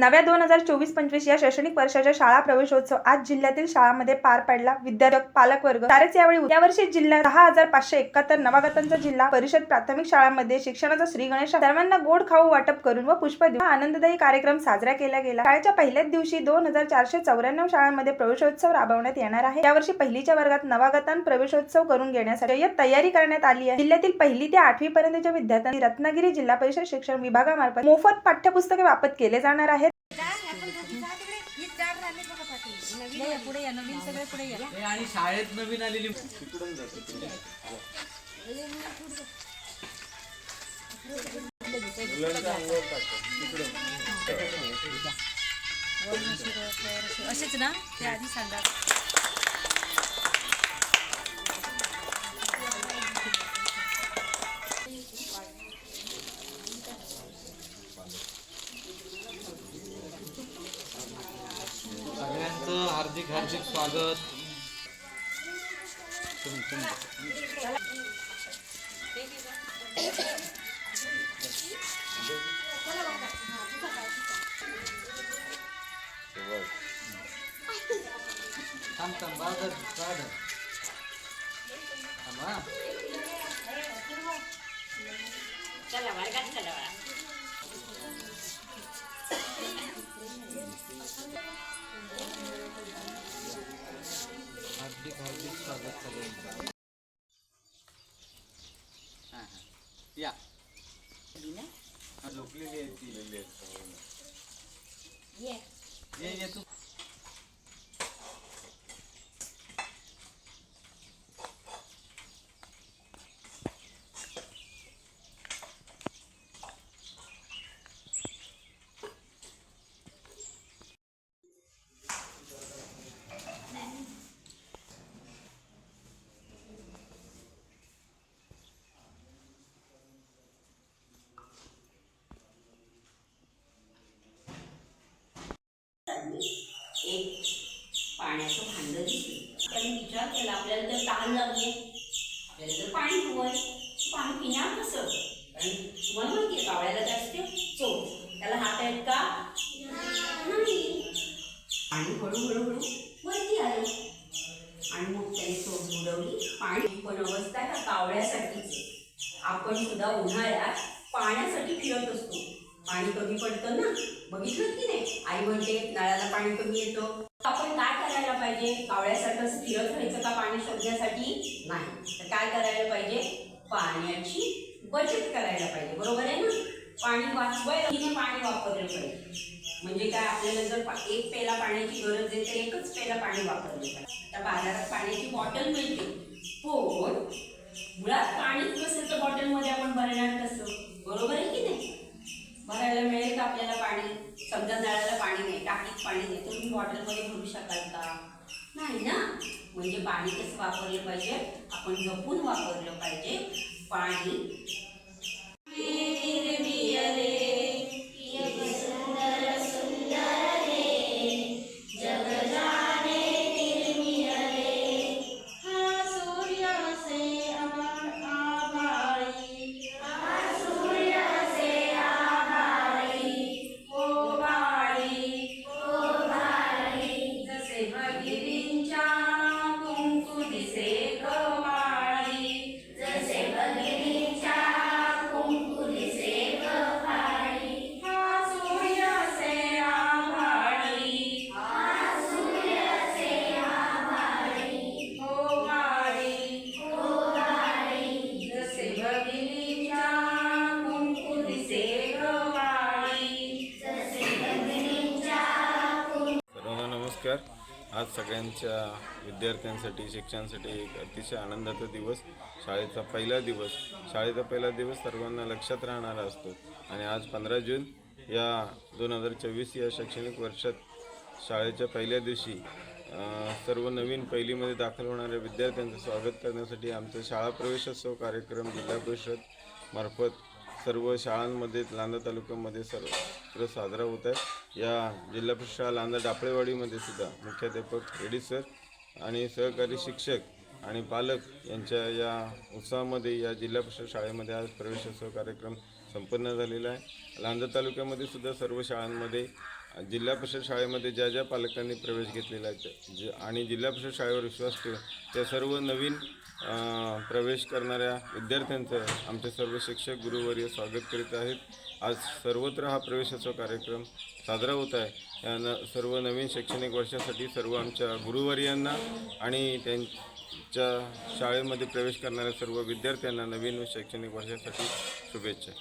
नव्या दोन हजार चोवीस पंचवीस या शैक्षणिक वर्षाच्या शाळा प्रवेशोत्सव आज जिल्ह्यातील शाळांमध्ये पार पडला. विद्यार्थी पालकवर्ग सारेच यावेळी यावर्षी जिल्ह्यात दहा हजार पाचशे एकाहत्तर नवागतांचा जिल्हा परिषद प्राथमिक शाळांमध्ये शिक्षणाचा श्री गणेश सर्वांना गोड खाऊ वाटप करून व पुष्प देऊन आनंददायी कार्यक्रम साजरा केला गेला. शाळेच्या पहिल्याच दिवशी दोन हजार चारशे चौऱ्याण्णव शाळांमध्ये प्रवेशोत्सव राबवण्यात येणार आहे. यावर्षी पहिलीच्या वर्गात नवागतां प्रवेशोत्सव करून घेण्यासाठी तयारी करण्यात आली आहे. जिल्ह्यातील पहिली ते आठवी पर्यंतच्या विद्यार्थ्यांनी रत्नागिरी जिल्हा परिषद शिक्षण विभागामार्फत मोफत पाठ्यपुस्तके वापत केले जाणार आहे पुढे या नवीन सगळे पुढे या आणि शाळेत नवीन आलेली असेच ना? ते आधी सांगा. हार्दिक हार्दिक स्वागत. थांब थांब बाळगत हार्दिक हार्दिक स्वागत सगळ्यांचं. हा, हा. या. झोपलेली आहे ती ये ये तू. पाण्याचं भांडं दिसलं त्यांनी विचार केला आपल्याला जर तहान लागली आपल्याला जर पाणी हवंय पाणी पिणार कसं? कारण तुम्हाला माहिती आहे कावळ्याला काय असते चोच त्याला हात आहेत का? नाही. आणि हळूहळू हळू वरती आले. आणि मग त्याने चोच बुडवली. पाणी पण अवस्था ह्या कावळ्यासाठीच आपण सुद्धा उन्हाळ्यात पाण्यासाठी फिरत असतो. पाणी कमी पडतं ना? बघितलं की नाही? आई म्हणते नळाला पाणी कमी येतं. आपण काय करायला पाहिजे? कावळ्यासारखं स्थिरच राहायचं का पाणी शोधण्यासाठी? नाही. तर काय करायला पाहिजे? पाण्याची बचत करायला पाहिजे. बरोबर आहे ना? पाणी वाचवायला तिने पाणी वापरलं पाहिजे? म्हणजे काय? आपल्याला जर एक पेला पाण्याची गरज आहे तर एकच पेला पाणी वापरलं पाहिजे. आता बाजारात पाण्याची बॉटल मिळते. पण मुळात पाणीच नसेल तर बॉटलमध्ये आपण भरणार कसं? बरोबर आहे की नाही भरायला मिळेल का आपल्याला पाणी समजा नळाला पाणी नाही टाकीत पाणी नाही तर तुम्ही बॉटलमध्ये भरू शकाल का? नाही ना? म्हणजे पाणी कसं वापरलं पाहिजे? आपण जपून वापरलं पाहिजे. पाणी नमस्कार. आज सगळ्यांच्या विद्यार्थ्यांसाठी शिक्षणासाठी एक अतिशय आनंदाचा दिवस शाळेचा पहिला दिवस. शाळेचा पहिला दिवस सर्वांना लक्षात राहणारा असतो. आणि आज पंधरा जून या दोन हजार चोवीस या शैक्षणिक वर्षात शाळेच्या पहिल्या दिवशी सर्व नवीन पहिलीमध्ये दाखल होणाऱ्या विद्यार्थ्यांचं स्वागत करण्यासाठी आमचा शाळा प्रवेशोत्सव कार्यक्रम जिल्हा परिषद मार्फत सर्व शाळांमध्ये लांदा तालुक्यामध्ये सर्व साजरा होत आहे. या जिल्हा परिषद शाळा लांजा डापळेवाडीमध्ये सुद्धा मुख्याध्यापक एडी सर आणि सहकारी शिक्षक आणि पालक यांच्या या उत्साहामध्ये या जिल्हा परिषद शाळेमध्ये आज प्रवेशोत्सव कार्यक्रम संपन्न झालेला आहे. लांजा तालुक्यामध्ये सुद्धा सर्व शाळांमध्ये जिल्हा परिषद शाळेमध्ये ज्या ज्या पालकांनी प्रवेश घेतलेला आहे ज जे आणि जिल्हा परिषद शाळेवर विश्वास ठेवून त्या सर्व नवीन प्रवेश करणाऱ्या विद्यार्थ्यांचं आमचे सर्व शिक्षक गुरुवर्य स्वागत करीत आहेत. आज सर्वत्र हा प्रवेशाचा कार्यक्रम साजरा होत आहे. या न सर्व नवीन शैक्षणिक वर्षासाठी सर्व आमच्या गुरुवर्यांना आणि त्यांच्या शाळेमध्ये प्रवेश करणाऱ्या सर्व विद्यार्थ्यांना नवीन शैक्षणिक वर्षासाठी शुभेच्छा.